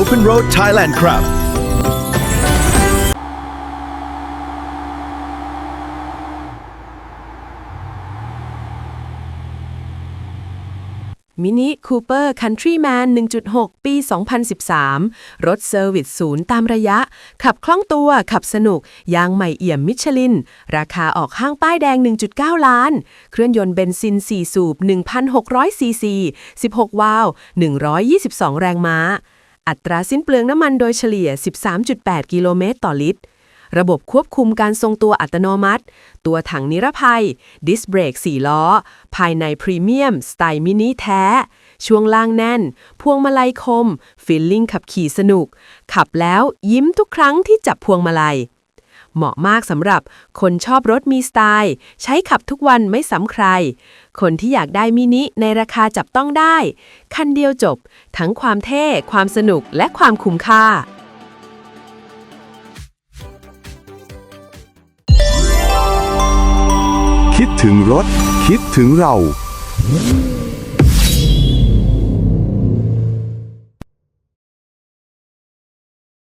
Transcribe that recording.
Open Road Thailand ครับ มินิคูเปอร์คันทรีแมน1.6 ปี 2013 รถเซอร์วิสศูนย์ตามระยะ ขับคล่องตัว ขับสนุก ยางใหม่เอี่ยมมิชลิน ราคาออกห้างป้ายแดง 1.9 ล้าน เครื่องยนต์เบนซิน 4 สูบ 1,600 ซีซี 16 วาล์ว122 แรงม้า อัตราสิ้นเปลืองน้ำมันโดยเฉลี่ย 13.8 กิโลเมตรต่อลิตร ระบบควบคุมการทรงตัวอัตโนมัติ ตัวถังนิรภัย ดิสเบรก4ล้อ ภายในพรีเมียม สไตล์มินิแท้ ช่วงล่างแน่น พวงมาลัยคม ฟิลลิ่งขับขี่สนุก ขับแล้วยิ้มทุกครั้งที่จับพวงมาลัย เหมาะมากสำหรับคนชอบรถมีสไตล์ ใช้ขับทุกวันไม่ซ้ำใคร คนที่อยากได้มินิในราคาจับต้องได้ คันเดียวจบ ทั้งความเท่ ความสนุกและความคุ้มค่าคิดถึงรถ คิดถึงเรา